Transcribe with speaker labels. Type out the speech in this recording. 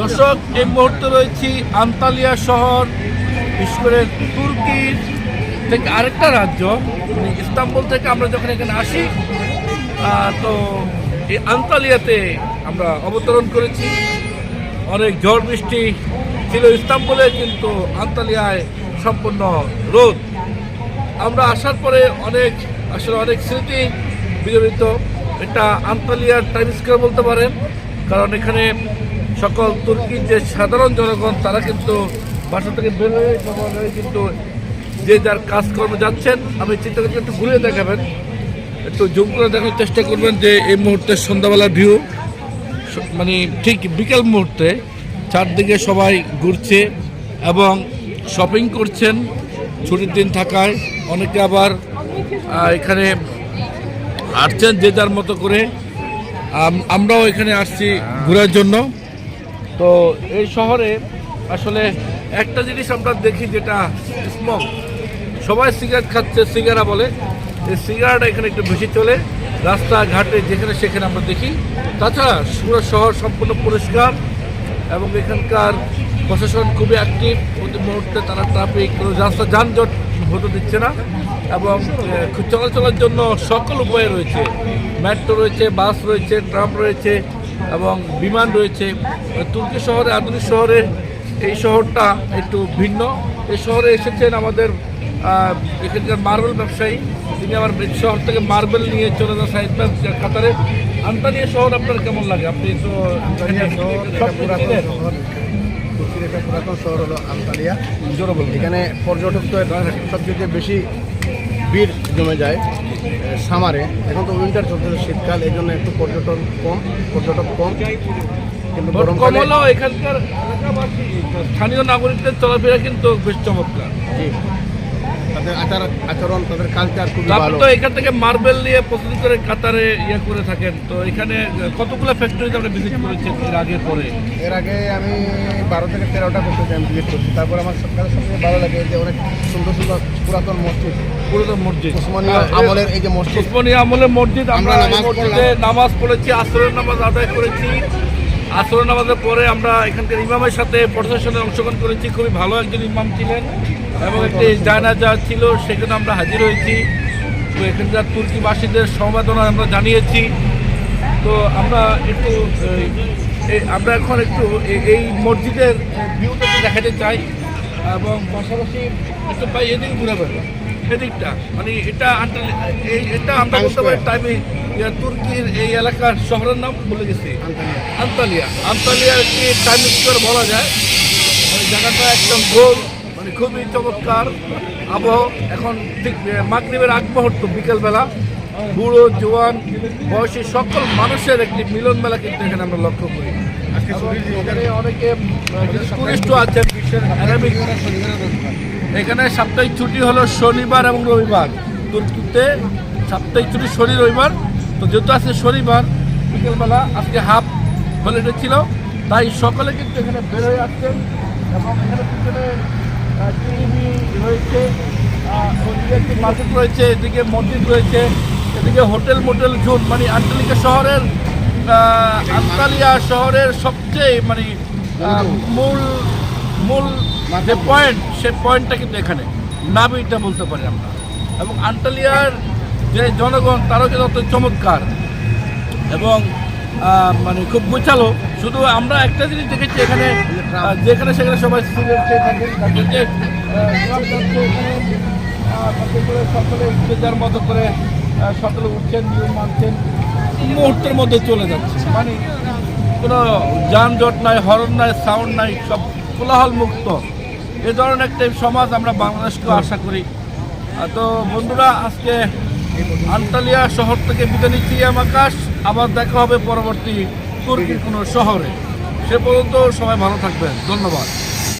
Speaker 1: দর্শক, এই মুহূর্তে রয়েছি আন্তালিয়া শহর বিশেষ করে তুর্কির থেকে আরেকটা রাজ্য মানে ইস্তাম্বুল থেকে আমরা যখন এখানে আসি তো এই আন্তালিয়াতে আমরা অবতরণ করেছি। অনেক ঝড় বৃষ্টি ছিল ইস্তাম্বুলে, কিন্তু আন্তালিয়ায় সম্পূর্ণ রোদ। আমরা আসার পরে অনেক, আসলে অনেক স্মৃতি বিজড়িত এটা আন্তালিয়ার টাইম স্কোয়ার বলতে পারেন, কারণ এখানে সকল তুর্কির যে সাধারণ জনগণ, তারা কিন্তু বাসা থেকে বের হয়ে কিন্তু যে যার কাজকর্ম যাচ্ছেন, আমি চিন্তা করছি একটু ঘুরে দেখাবেন। একটু জুম করে দেখার চেষ্টা করবেন যে এই মুহূর্তে সন্ধ্যাবেলার ভিউ মানে ঠিক বিকেল মুহূর্তে চারদিকে সবাই ঘুরছে এবং শপিং করছেন, ছুটির দিন থাকায়। অনেকে আবার এখানে আসছেন যে যার মতো করে। আমরাও এখানে আসছি ঘোরার জন্য। তো এই শহরে আসলে একটা জিনিস আমরা দেখি যেটা স্মক সবাই সিগারেট খাচ্ছে সিগারা বলে। এই সিগারেট এখানে একটু বেশি চলে। রাস্তাঘাটে যেখানে সেখানে আমরা দেখি। তাছাড়া পুরো শহর সম্পূর্ণ পরিষ্কার এবং এখানকার প্রশাসন খুবই অ্যাক্টিভ প্রতি মুহূর্তে তারা ট্রাফিক রাস্তা যানজট হতে দিচ্ছে না। এবং চলাচলের জন্য সকল উপায় রয়েছে। মেট্রো রয়েছে বাস রয়েছে ট্রাম রয়েছে। এবং বিমান রয়েছে। তুর্কি শহরে আধুনিক শহরে এই শহরটা একটু ভিন্ন। এই শহরে এসেছেন আমাদের এখানকার মার্বেল ব্যবসায়ী। তিনি আমার শহর থেকে মার্বেল নিয়ে চলে যান সাইড কাতারে। আন্তানিয়া শহর আপনার কেমন লাগে? আপনি তো
Speaker 2: তুর্কির একটা পুরাতন শহর হলো আন্তালিয়া এখানে পর্যটক তো সবচেয়ে বেশি ভিড় জমে যায়। সামারে। এখন তো উইন্টার চলতেছে শীতকাল এই জন্য একটু পর্যটন কম পর্যটক কম। কিন্তু
Speaker 1: কম হলেও এখানকার স্থানীয় নাগরিকদের চলাফেরা কিন্তু বেশ চমৎকার।
Speaker 2: জি, তাদের আচার আচরণ তাদের কালচার খুবই ভালো।
Speaker 1: তো এখান থেকে মার্বেল নিয়ে প্রস্তুতি করে কাতারে ইয়ে করে থাকেন। তো এখানে কতগুলো ফ্যাক্টরিতে আপনি ভিজিট করেছেন এর আগে পরে?
Speaker 2: এর আগে আমি বারো থেকে তেরোটা করতে আমি ভিজিট করছি। তারপর আমার সবথেকে সবথেকে ভালো লাগে যে অনেক সুন্দর সুন্দর পুরাতন মসজিদ।
Speaker 1: পুরাতন মসজিদ।
Speaker 2: উসমানীয় আমলের এই যে মসজিদ।
Speaker 1: উসমানী আমলের মসজিদ আমরা মসজিদে নামাজ পড়েছি আসরের নামাজ আদায় করেছি। আসরের নামাজের পরে আমরা এখানকার ইমামের সাথে প্রশাসনে অংশগ্রহণ করেছি। খুবই ভালো একজন ইমাম ছিলেন। এবং একটি জায়নাজা ছিল সেখানে আমরা হাজির হয়েছি। তো এখানকার তুর্কিবাসীদের সমবেদনা আমরা জানিয়েছি। তো আমরা একটু আমরা এখন একটু এই মসজিদের ভিউটা একটু দেখাতে চাই এবং পাশাপাশি একটু পাই এদিকে ঘুরে বেড়াবো এদিকটা মানে এটা এই এটা আমরা বলতে পারি টাইমে তুর্কির এই এলাকার শহরের নাম বলে গেছি।
Speaker 2: আন্তালিয়া।
Speaker 1: আন্তালিয়া। কি টাইম স্কোয়ার বলা যায়। জায়গাটা একদম গোল। খুবই চমৎকার আবহ। এখন ঠিক মাগরীবের আগ মুহূর্ত বিকেলবেলা। বুড়ো জোয়ান বয়সী সকল মানুষের একটি মিলন মেলা কিন্তু এখানে আমরা লক্ষ্য করি। অনেকে টুরিস্টও আছেন এখানে সাপ্তাহিক ছুটি হলো শনিবার এবং রবিবার। তুর্কিতে সাপ্তাহিক ছুটি শনি রবিবার। তো যেহেতু আজকে শনিবার বিকেলবেলা আজকে হাফ হলিডে ছিল তাই সকলে কিন্তু এখানে বের হয়ে আসছেন। এবং এখানে পিছনে রয়েছে একটি মার্কেট রয়েছে, এদিকে মসজিদ রয়েছে, এদিকে হোটেল মোটেল জোন মানে আঞ্চলিকা শহরের আন্তালিয়া শহরের সবচেয়ে মানে মূল মূল যে পয়েন্ট সে পয়েন্টটা কিন্তু এখানে। নাবিটা বলতে পারি আমরা। এবং আন্টালিয়ার যে জনগণ, তারাও কিন্তু অত চমৎকার। এবং মানে খুব গোছালো। শুধু আমরা একটা জিনিস দেখেছি এখানে যেখানে সেখানে সবাই সকলে যে যার মতো করে সকলে উঠছেন, নিয়ম মানছেন মুহূর্তের মধ্যে চলে যাচ্ছে। মানে কোনো যানজট নাই, হরন নাই সাউন্ড নাই, সব কোলাহল মুক্ত। এ ধরনের একটা সমাজ আমরা বাংলাদেশকেও আশা করি। তো বন্ধুরা, আজকে আন্তালিয়া শহর থেকে বিদায় নিচ্ছি, আমি আকাশ। আবার দেখা হবে পরবর্তী তুর্কির কোনো শহরে। সে পর্যন্ত সবাই ভালো থাকবেন। ধন্যবাদ।